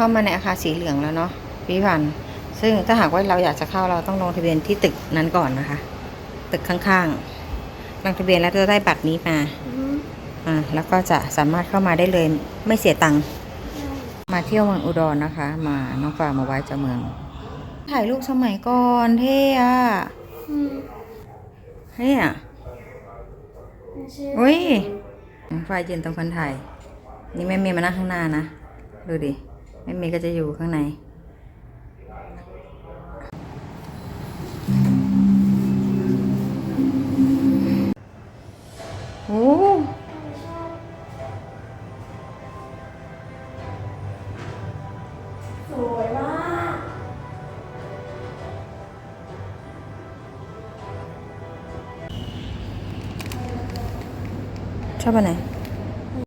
เข้ามาในอาคารสีเหลืองแล้วเนาะพี่พันธุ์ซึ่งถ้าหากว่าเราอยากจะเข้าเราต้องลงทะเบียนที่ตึกนั้นก่อนนะคะ ตึกข้างๆลงทะเบียนแล้วจะได้บัตรนี้มาอืมอ่าแล้วก็จะสามารถเข้ามาได้เลยไม่เสียตังค์มาเที่ยวเมืองอุดรนะคะ มาน้องฟ้ามาไว้เจ้าเมือง ถ่ายรูปสมัยก่อนเท่อะอืมเท่อะไม่ใช่อุ้ยฟ้ายืนตรงคนถ่าย นี่แม่เมย์มานั่งข้างหน้านะ ดูดิ แม่เมย์ก็จะอยู่ข้างในโอ้สวยมาก ชอบอันไหน